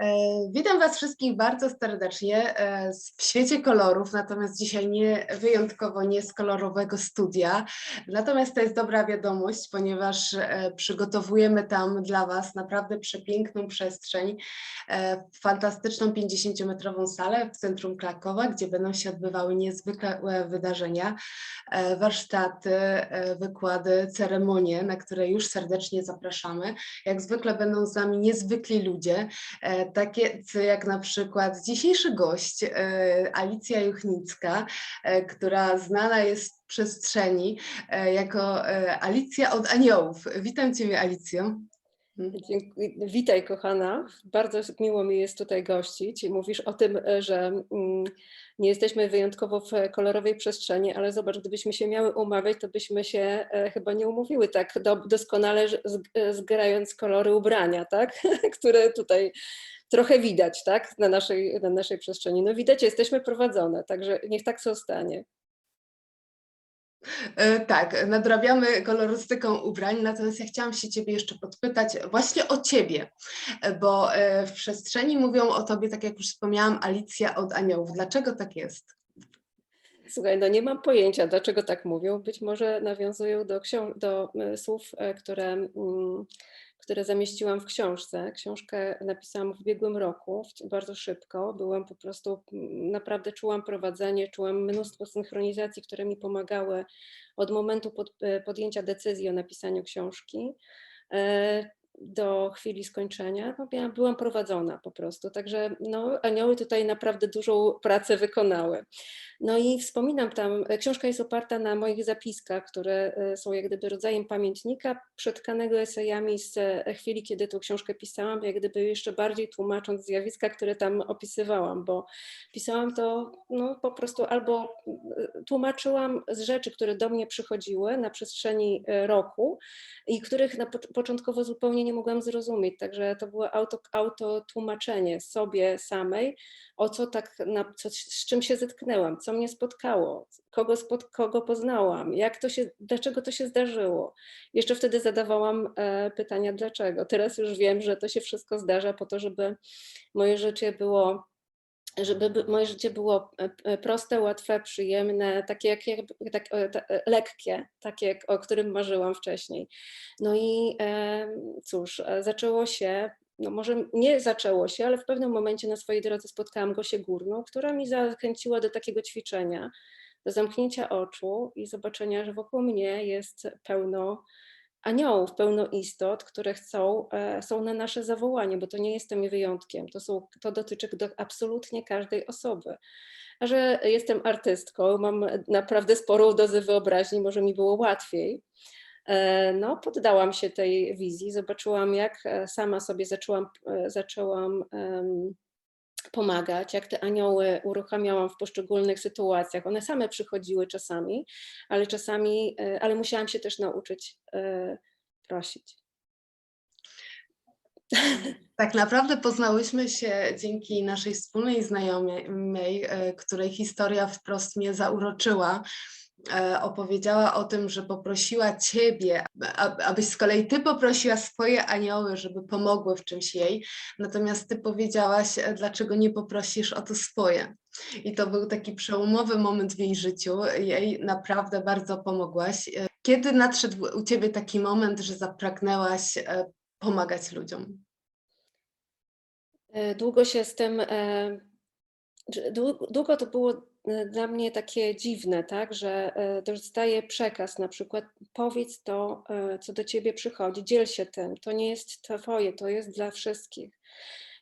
E, Witam Was wszystkich bardzo serdecznie e, w świecie kolorów, natomiast dzisiaj nie wyjątkowo nie z kolorowego studia. Natomiast to jest dobra wiadomość, ponieważ e, przygotowujemy tam dla Was naprawdę przepiękną przestrzeń, fantastyczną 50-metrową salę w centrum Krakowa, gdzie będą się odbywały niezwykłe wydarzenia, warsztaty, wykłady, ceremonie, na które już serdecznie zapraszamy. Jak zwykle będą z nami niezwykli ludzie, takie jak na przykład dzisiejszy gość, e, Alicja Juchnicka, e, która znana jest w przestrzeni e, jako Alicja od Aniołów. Witam Ciebie, Alicjo. Dziękuję. Witaj, kochana. Bardzo miło mi jest tutaj gościć. Mówisz o tym, że mm, nie jesteśmy wyjątkowo w kolorowej przestrzeni, ale zobacz, gdybyśmy się miały umawiać, to byśmy się e, chyba nie umówiły tak do, doskonale, e, zgrając kolory ubrania, tak? które tutaj trochę widać, tak? Na naszej, na naszej przestrzeni. No widać, jesteśmy prowadzone, także niech tak zostanie. E, Tak, nadrabiamy kolorystyką ubrań, natomiast ja chciałam się Ciebie jeszcze podpytać właśnie o Ciebie, bo e, w przestrzeni mówią o Tobie, tak jak już wspomniałam, Alicja od Aniołów. Dlaczego tak jest? Słuchaj, no nie mam pojęcia, dlaczego tak mówią. Być może nawiązują do, do e, słów, które, mm, które zamieściłam w książce. Książkę napisałam w ubiegłym roku, bardzo szybko. Byłam po prostu, naprawdę czułam prowadzenie, czułam mnóstwo synchronizacji, które mi pomagały od momentu pod, e, podjęcia decyzji o napisaniu książki e, do chwili skończenia. No, ja byłam prowadzona po prostu, także no, anioły tutaj naprawdę dużą pracę wykonały. No i wspominam tam, e, książka jest oparta na moich zapiskach, które e, są jak gdyby rodzajem pamiętnika przetkanego esejami z e, chwili, kiedy tą książkę pisałam, jak gdyby jeszcze bardziej tłumacząc zjawiska, które tam opisywałam, bo pisałam to no, po prostu albo tłumaczyłam z rzeczy, które do mnie przychodziły na przestrzeni roku i których na po- początkowo zupełnie nie mogłam zrozumieć, także to było auto, auto tłumaczenie sobie samej, o co tak, na, co, z czym się zetknęłam, co mnie spotkało, kogo, spot, kogo poznałam, jak to się, dlaczego to się zdarzyło. Jeszcze wtedy zadawałam e, pytania dlaczego. Teraz już wiem, że to się wszystko zdarza po to, żeby moje życie było żeby by- moje życie było e, e, proste, łatwe, przyjemne, takie jak, tak, e, lekkie, takie o którym marzyłam wcześniej. No i e, cóż, zaczęło się, no może nie zaczęło się, ale w pewnym momencie na swojej drodze spotkałam Gosię Górną, która mi zachęciła do takiego ćwiczenia, do zamknięcia oczu i zobaczenia, że wokół mnie jest pełno aniołów, pełno istot, które chcą, e, są na nasze zawołanie, bo to nie jestem wyjątkiem, to, są, to dotyczy do absolutnie każdej osoby. A że jestem artystką, mam naprawdę sporą dozę wyobraźni, może mi było łatwiej. E, No, poddałam się tej wizji, zobaczyłam, jak e, sama sobie zaczęłam, zaczęłam pomagać, jak te anioły uruchamiałam w poszczególnych sytuacjach. One same przychodziły czasami, ale czasami, e, ale musiałam się też nauczyć e, prosić. Tak naprawdę poznałyśmy się dzięki naszej wspólnej znajomej, e, której historia wprost mnie zauroczyła. E, Opowiedziała o tym, że poprosiła ciebie, abyś z kolei ty poprosiła swoje anioły, żeby pomogły w czymś jej. Natomiast ty powiedziałaś, e, dlaczego nie poprosisz o to swoje. I to był taki przełomowy moment w jej życiu. Jej naprawdę bardzo pomogłaś. Kiedy nadszedł u ciebie taki moment, że zapragnęłaś pomagać ludziom? E, Długo się z tym, e, długo to było e, dla mnie takie dziwne, tak, że dostaję przekaz, na przykład powiedz to, co do ciebie przychodzi, dziel się tym, to nie jest twoje, to jest dla wszystkich.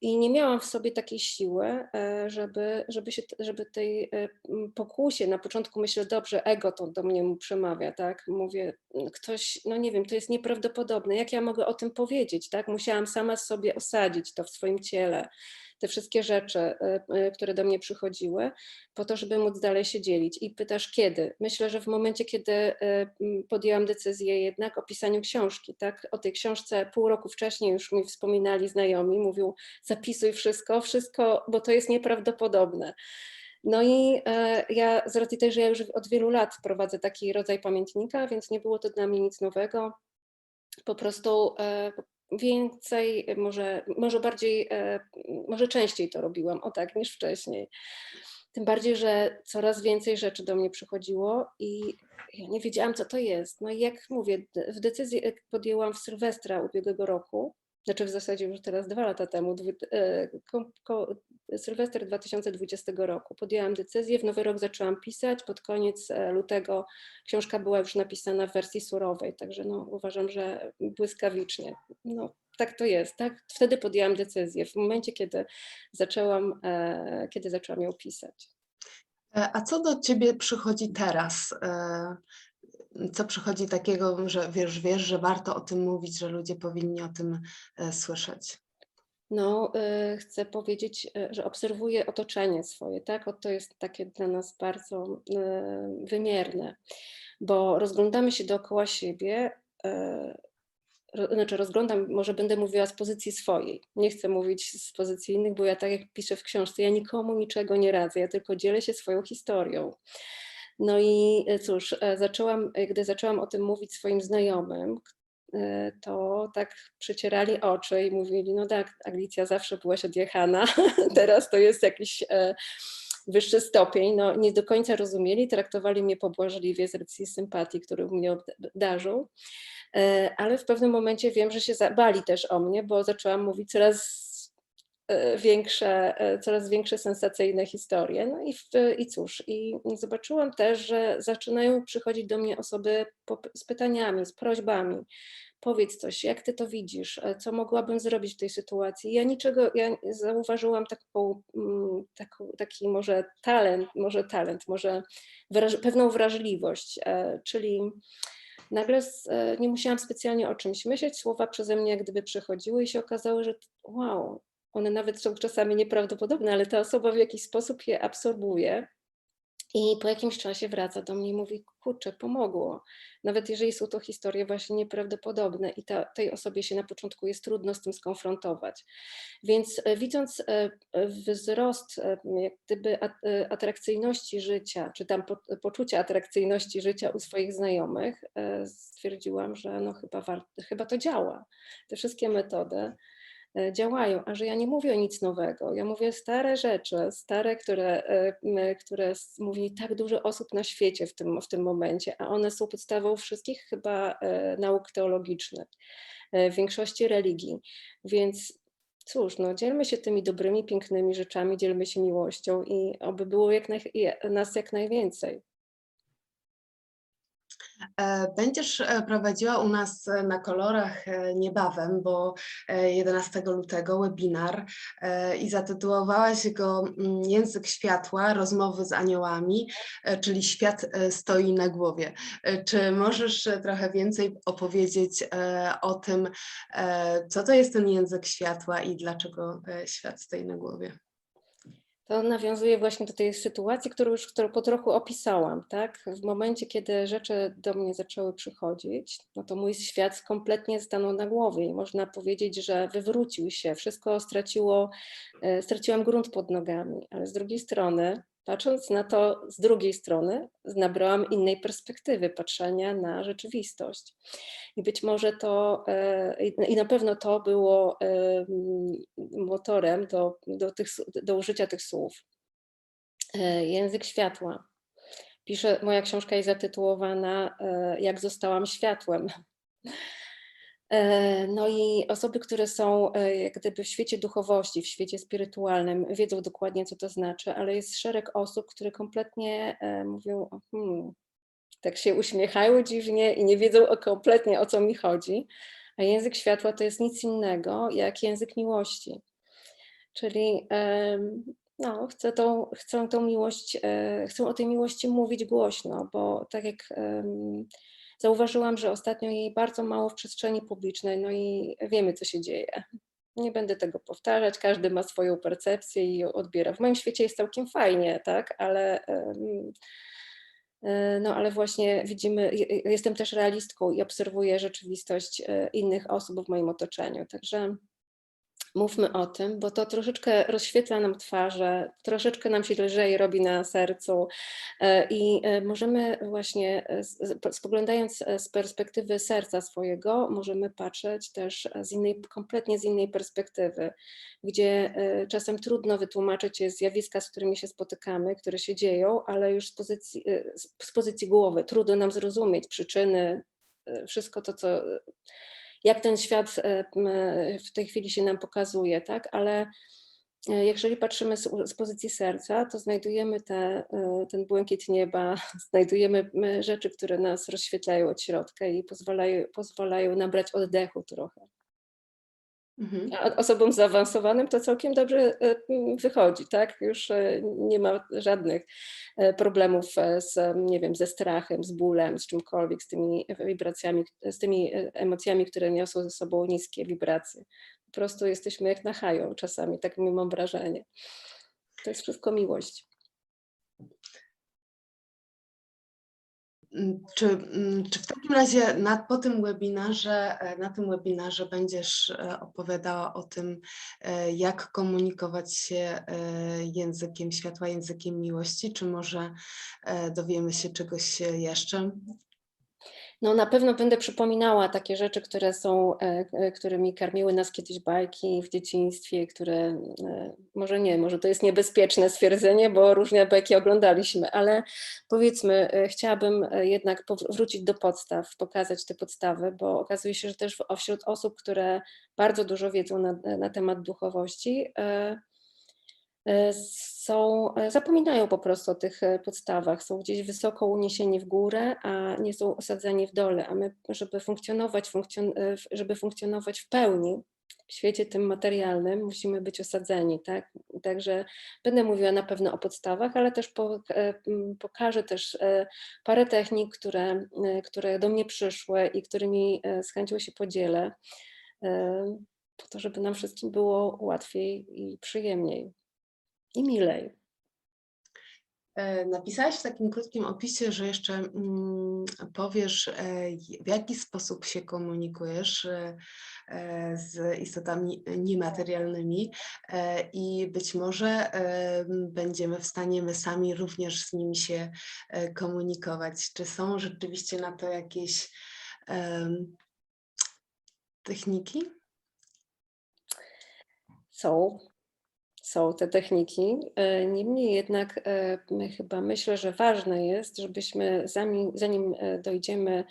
I nie miałam w sobie takiej siły, e, żeby, żeby, się, żeby tej e, pokusie, na początku myślę, dobrze, ego to do mnie mu przemawia, tak, mówię, m, ktoś, no nie wiem, to jest nieprawdopodobne, jak ja mogę o tym powiedzieć, tak, musiałam sama sobie osadzić to w swoim ciele, te wszystkie rzeczy, e, e, które do mnie przychodziły, po to, żeby móc dalej się dzielić. I pytasz kiedy? Myślę, że w momencie, kiedy e, podjęłam decyzję jednak o pisaniu książki, tak? O tej książce pół roku wcześniej już mi wspominali znajomi, mówił zapisuj wszystko, wszystko, bo to jest nieprawdopodobne. No i ja z racji tej, że ja już od wielu lat prowadzę taki rodzaj pamiętnika, więc nie było to dla mnie nic nowego. Po prostu więcej, może, może bardziej, e, może częściej to robiłam, o tak, niż wcześniej. Tym bardziej, że coraz więcej rzeczy do mnie przychodziło i ja nie wiedziałam, co to jest. No i jak mówię, w decyzji e, podjęłam w Sylwestra ubiegłego roku, znaczy w zasadzie już teraz dwa lata temu, dwu- e, ko, ko, Sylwester 2020 roku. Podjęłam decyzję, w nowy rok zaczęłam pisać, pod koniec e, lutego książka była już napisana w wersji surowej, także no, uważam, że błyskawicznie. No, tak to jest, tak? Wtedy podjęłam decyzję, w momencie, kiedy zaczęłam, e, kiedy zaczęłam ją pisać. E, A co do ciebie przychodzi teraz? E, Co przychodzi takiego, że wiesz, wiesz, że warto o tym mówić, że ludzie powinni o tym e, słyszeć? No, y, chcę powiedzieć, y, że obserwuję otoczenie swoje, tak? O, To jest takie dla nas bardzo wymierne, bo rozglądamy się dookoła siebie, znaczy rozglądam, może będę mówiła z pozycji swojej, nie chcę mówić z pozycji innych, bo ja tak jak piszę w książce, ja nikomu niczego nie radzę, ja tylko dzielę się swoją historią. No i y, cóż, e, zaczęłam, y, gdy zaczęłam o tym mówić swoim znajomym, e, to tak przycierali oczy i mówili, no tak, Alicja zawsze byłaś odjechana, teraz to jest jakiś e, wyższy stopień. No nie do końca rozumieli, traktowali mnie pobłażliwie z racji sympatii, którą mnie obdarzył. E, Ale w pewnym momencie wiem, że się bali też o mnie, bo zaczęłam mówić coraz e, większe, e, coraz większe sensacyjne historie. No i, w, i cóż, i zobaczyłam też, że zaczynają przychodzić do mnie osoby z pytaniami, z prośbami. Powiedz coś, jak ty to widzisz, e, co mogłabym zrobić w tej sytuacji? Ja niczego, ja zauważyłam taką, mm, taki może talent, może talent, może wraż, pewną wrażliwość, e, czyli nagle e, nie musiałam specjalnie o czymś myśleć, słowa przeze mnie jak gdyby przychodziły i się okazało, że wow, one nawet są czasami nieprawdopodobne, ale ta osoba w jakiś sposób je absorbuje. I po jakimś czasie wraca do mnie i mówi, kurczę, pomogło. Nawet jeżeli są to historie właśnie nieprawdopodobne i ta, tej osobie się na początku jest trudno z tym skonfrontować. Więc e, widząc e, e, wzrost jak gdyby at- atrakcyjności życia, czy tam po, poczucia atrakcyjności życia u swoich znajomych, stwierdziłam, że no chyba, chyba to działa. Te wszystkie metody działają, a że ja nie mówię nic nowego, ja mówię stare rzeczy, stare, które, e, które mówi tak dużo osób na świecie w tym, w tym momencie, a one są podstawą wszystkich chyba e, nauk teologicznych, e, w większości religii, więc cóż, no dzielmy się tymi dobrymi, pięknymi rzeczami, dzielmy się miłością i oby było jak naj, nas jak najwięcej. E, Będziesz e, prowadziła u nas e, na kolorach niebawem, bo e, 11 lutego webinar i zatytułowałaś go mm, Język światła, rozmowy z aniołami, czyli świat stoi na głowie. Czy możesz trochę więcej opowiedzieć o tym, co to jest ten język światła i dlaczego świat stoi na głowie? To nawiązuje właśnie do tej sytuacji, którą już którą po trochu opisałam, tak? W momencie, kiedy rzeczy do mnie zaczęły przychodzić, no to mój świat kompletnie stanął na głowie i można powiedzieć, że wywrócił się, wszystko straciło, e, straciłam grunt pod nogami, ale z drugiej strony, patrząc na to z drugiej strony, nabrałam innej perspektywy patrzenia na rzeczywistość. I być może to, e, i na pewno to było e, motorem do, do, tych, do użycia tych słów. E, Język światła. Piszę, moja książka jest zatytułowana Jak zostałam światłem. E, No i osoby, które są e, jak gdyby w świecie duchowości, w świecie spirytualnym, wiedzą dokładnie, co to znaczy, ale jest szereg osób, które kompletnie e, mówią, hmm, tak się uśmiechają dziwnie i nie wiedzą o, kompletnie o co mi chodzi. A język światła to jest nic innego jak język miłości. Czyli no, chcę, tą, chcę tą miłość, chcę o tej miłości mówić głośno, bo tak jak zauważyłam, że ostatnio jej bardzo mało w przestrzeni publicznej, no i wiemy, co się dzieje. Nie będę tego powtarzać, każdy ma swoją percepcję i ją odbiera. W moim świecie jest całkiem fajnie, tak, ale E, No ale właśnie widzimy, je- je- jestem też realistką i obserwuję rzeczywistość e, innych osób w moim otoczeniu. Także Mówmy o tym, bo to troszeczkę rozświetla nam twarze, troszeczkę nam się lżej robi na sercu. E, i e, możemy właśnie, e, spoglądając z perspektywy serca swojego, możemy patrzeć też z innej, kompletnie z innej perspektywy, gdzie czasem trudno wytłumaczyć zjawiska, z którymi się spotykamy, które się dzieją, ale już z pozycji, z- pozycji głowy. Trudno nam zrozumieć przyczyny, wszystko to, co jak ten świat e, e, w tej chwili się nam pokazuje, tak? Ale e, jeżeli patrzymy z, pozycji serca, to znajdujemy te, ten błękit nieba, znajdujemy rzeczy, które nas rozświetlają od środka i pozwalają, pozwalają nabrać oddechu trochę. Mhm. A osobom zaawansowanym to całkiem dobrze e, wychodzi, tak? Już e, nie ma żadnych e, problemów z, nie wiem, ze strachem, z bólem, z czymkolwiek, z tymi wibracjami, z tymi emocjami, które niosą ze sobą niskie wibracje. Po prostu jesteśmy jak na haju czasami, tak mi mam wrażenie. To jest wszystko miłość. Mm, Czy, mm, czy w takim razie na, po tym webinarze, e, na tym webinarze będziesz e, opowiadała o tym, e, jak komunikować się językiem światła, językiem miłości, czy może dowiemy się czegoś jeszcze? No na pewno będę przypominała takie rzeczy, które są, e, e, którymi karmiły nas kiedyś bajki w dzieciństwie, które e, może nie, może to jest niebezpieczne stwierdzenie, bo różne bajki oglądaliśmy, ale powiedzmy, chciałabym jednak wrócić do podstaw, pokazać te podstawy, bo okazuje się, że też wśród osób, które bardzo dużo wiedzą na, na temat duchowości, są, e, zapominają po prostu o tych e, podstawach, są gdzieś wysoko uniesieni w górę, a nie są osadzeni w dole, a my, żeby funkcjonować, funkcjon- e, żeby funkcjonować w pełni w świecie tym materialnym, musimy być osadzeni, tak? Także będę mówiła na pewno o podstawach, ale też e, pokażę też e, parę technik, które, e, które do mnie przyszły i którymi e, z chęcią się podzielę, e, po to, żeby nam wszystkim było łatwiej i przyjemniej i milej. E, Napisałaś w takim krótkim opisie, że jeszcze mm, powiesz, e, w jaki sposób się komunikujesz e, z istotami niematerialnymi i być może będziemy w stanie my sami również z nimi się komunikować. Czy są rzeczywiście na to jakieś techniki? Są, są te techniki. e, Niemniej jednak e, chyba myślę, że ważne jest, żebyśmy zanim, zanim e, dojdziemy,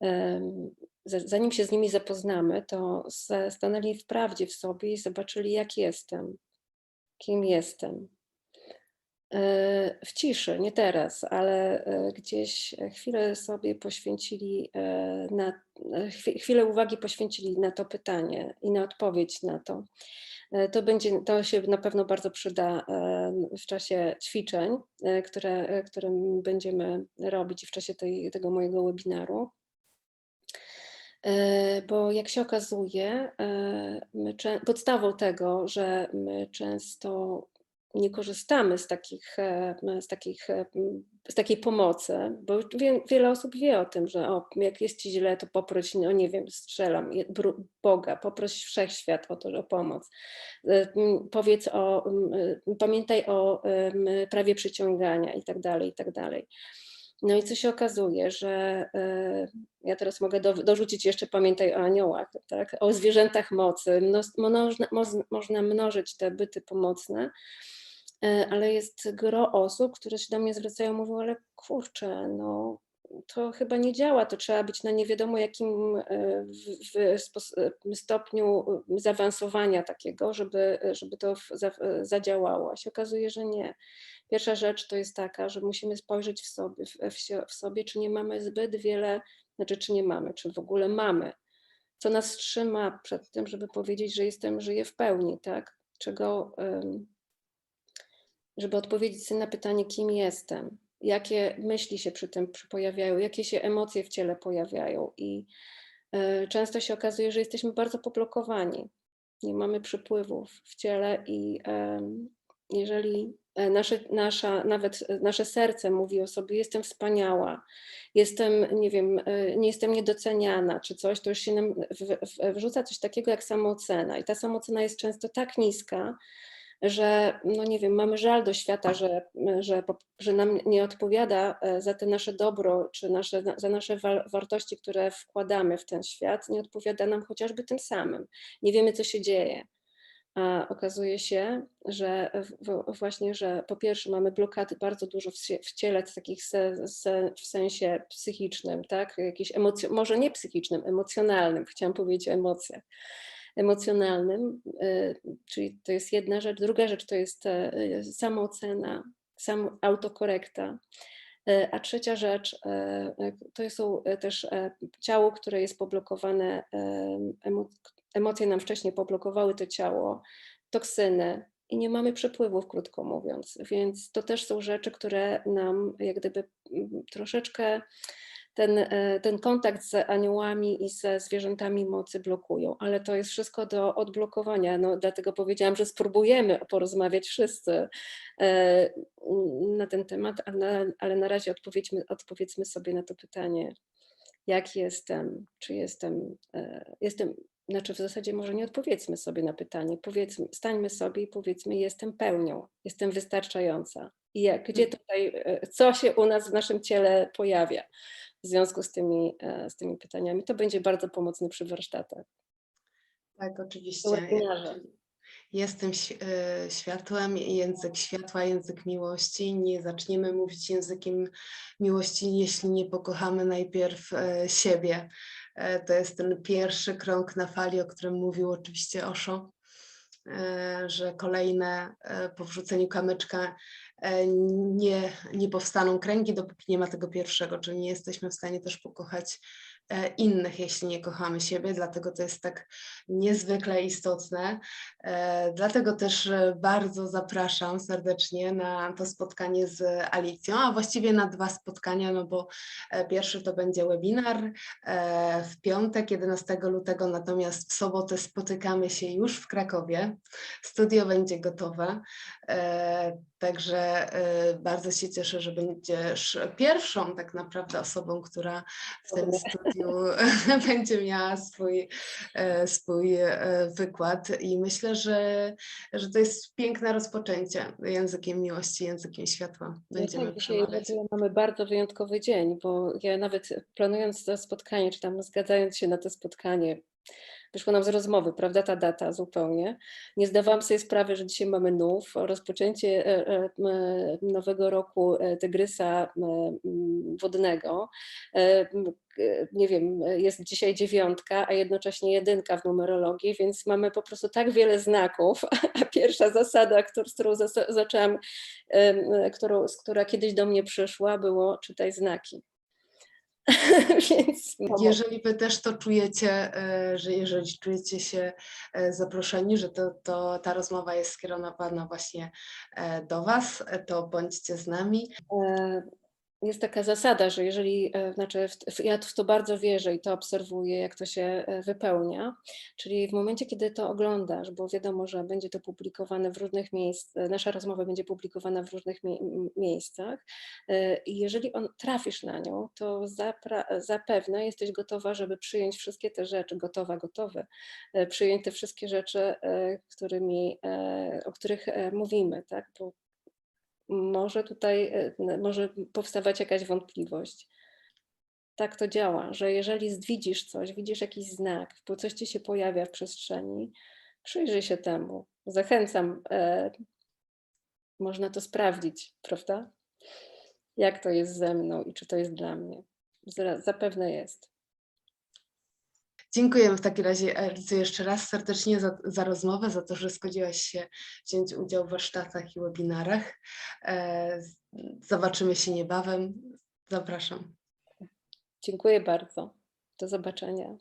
em, za- zanim się z nimi zapoznamy, to stanęli w prawdzie w sobie i zobaczyli, jak jestem, kim jestem. W ciszy, nie teraz, ale gdzieś chwilę sobie poświęcili na chwi- chwilę uwagi poświęcili na to pytanie i na odpowiedź na to. E, To, będzie, to się na pewno bardzo przyda e, w czasie ćwiczeń, e, które, które będziemy robić w czasie tej, tego mojego webinaru. Bo jak się okazuje, podstawą tego, że my często nie korzystamy z takich, e, z takich, e, z takiej pomocy, bo wie, wiele osób wie o tym, że o, jak jest ci źle, to poproś, no nie wiem, strzelam, Boga, poproś wszechświat o to, o pomoc. E, Powiedz o, pamiętaj o prawie przyciągania i tak dalej, i tak dalej. No i co się okazuje, że ja teraz mogę do, dorzucić jeszcze pamiętaj o aniołach, tak? o zwierzętach mocy. Mnos, można, mnożyć te byty pomocne, ale jest gro osób, które się do mnie zwracają, mówią, ale kurczę, no to chyba nie działa, to trzeba być na nie wiadomo jakim e, w, w e, stopniu e, zaawansowania takiego, żeby, żeby to za, e, zadziałało. A się okazuje, że nie. Pierwsza rzecz to jest taka, że musimy spojrzeć w sobie, w, w, sobie, czy nie mamy zbyt wiele, znaczy czy nie mamy, czy w ogóle mamy, co nas trzyma przed tym, żeby powiedzieć, że jestem, żyję w pełni, tak? Czego, żeby odpowiedzieć sobie na pytanie, kim jestem, jakie myśli się przy tym pojawiają, jakie się emocje w ciele pojawiają i e, często się okazuje, że jesteśmy bardzo poblokowani, nie mamy przypływów w ciele i jeżeli e, nasze, nasza, nawet e, nasze serce mówi o sobie, jestem wspaniała, jestem, nie wiem, nie jestem niedoceniana czy coś, to już się nam wrzuca coś takiego jak samoocena. I ta samoocena jest często tak niska, że no nie wiem, mamy żal do świata, że, że, że nam nie odpowiada e, za te nasze dobro, czy nasze, za nasze wa- wartości, które wkładamy w ten świat, nie odpowiada nam chociażby tym samym. Nie wiemy, co się dzieje. A okazuje się, że właśnie, że po pierwsze mamy blokady bardzo dużo w, ciele, takich se, se, w sensie psychicznym, tak? Jakieś emocjo- może nie psychicznym, emocjonalnym, chciałam powiedzieć o emocjach emocjonalnym, y, czyli to jest jedna rzecz. Druga rzecz to jest e, samoocena, sam autokorekta. E, A trzecia rzecz e, e, to są e, też e, ciało, które jest poblokowane, em, emo- emocje nam wcześniej poblokowały to ciało, toksyny i nie mamy przepływów, krótko mówiąc. Więc to też są rzeczy, które nam jak gdyby troszeczkę ten, e, ten kontakt z aniołami i ze zwierzętami mocy blokują, ale to jest wszystko do odblokowania. No, dlatego powiedziałam, że spróbujemy porozmawiać wszyscy e, na ten temat, ale, na razie odpowiedźmy, odpowiedzmy sobie na to pytanie, jak jestem, czy jestem, e, jestem, znaczy w zasadzie może nie odpowiedzmy sobie na pytanie, powiedzmy, stańmy sobie i powiedzmy, jestem pełnią, jestem wystarczająca. I jak, gdzie tutaj, e, co się u nas w naszym ciele pojawia w związku z tymi, e, z tymi pytaniami. To będzie bardzo pomocne przy warsztatach. Tak, oczywiście. Jestem e, światłem, język światła, język miłości. Nie zaczniemy mówić językiem miłości, jeśli nie pokochamy najpierw e, siebie. To jest ten pierwszy krąg na fali, o którym mówił oczywiście Osho, że kolejne po wrzuceniu kamyczka nie, nie powstaną kręgi, dopóki nie ma tego pierwszego, czyli nie jesteśmy w stanie też pokochać e, innych, jeśli nie kochamy siebie, dlatego to jest tak niezwykle istotne. E, Dlatego też e, bardzo zapraszam serdecznie na to spotkanie z Alicją, a właściwie na dwa spotkania, no bo e, pierwszy to będzie webinar e, w piątek, 11 lutego, natomiast w sobotę spotykamy się już w Krakowie. Studio będzie gotowe. Także e, bardzo się cieszę, że będziesz pierwszą tak naprawdę osobą, która w tym studiu będzie miała swój, e, swój e, wykład i myślę, że, że to jest piękne rozpoczęcie językiem miłości, językiem światła. Będziemy No tak, dzisiaj przemawiać. mamy bardzo wyjątkowy dzień, bo ja nawet planując to spotkanie, czy tam zgadzając się na to spotkanie, wyszło nam z rozmowy, prawda, ta data zupełnie. Nie zdawałam sobie sprawy, że dzisiaj mamy nów, rozpoczęcie e, e, nowego roku e, tygrysa wodnego. Nie wiem, jest dzisiaj dziewiątka, a jednocześnie jedynka w numerologii, więc mamy po prostu tak wiele znaków. A pierwsza zasada, z którą zaczęłam która kiedyś do mnie przyszła, było czytaj znaki. Więc Jeżeli wy też to czujecie, e, że jeżeli czujecie się e, zaproszeni, że to, to ta rozmowa jest skierowana właśnie e, do was, to bądźcie z nami. E, jest taka zasada, że jeżeli, e, znaczy w, ja w to bardzo wierzę i to obserwuję, jak to się e, wypełnia, czyli w momencie, kiedy to oglądasz, bo wiadomo, że będzie to publikowane w różnych miejscach, nasza rozmowa będzie publikowana w różnych mie- m- miejscach e, jeżeli on, trafisz na nią, to zapewne jesteś gotowa, żeby przyjąć wszystkie te rzeczy, gotowa, gotowy, e, przyjąć te wszystkie rzeczy, e, którymi, e, o których e, mówimy, tak? Bo może tutaj e, może powstawać jakaś wątpliwość. Tak to działa, że jeżeli widzisz coś, widzisz jakiś znak, bo coś ci się pojawia w przestrzeni, przyjrzyj się temu. Zachęcam, e, można to sprawdzić, prawda? Jak to jest ze mną i czy to jest dla mnie. Zapewne jest. Dziękujemy w takim razie Elicy jeszcze raz serdecznie za, za rozmowę, za to, że zgodziłaś się wziąć udział w warsztatach i webinarach. E, Zobaczymy się niebawem. Zapraszam. Dziękuję bardzo. Do zobaczenia.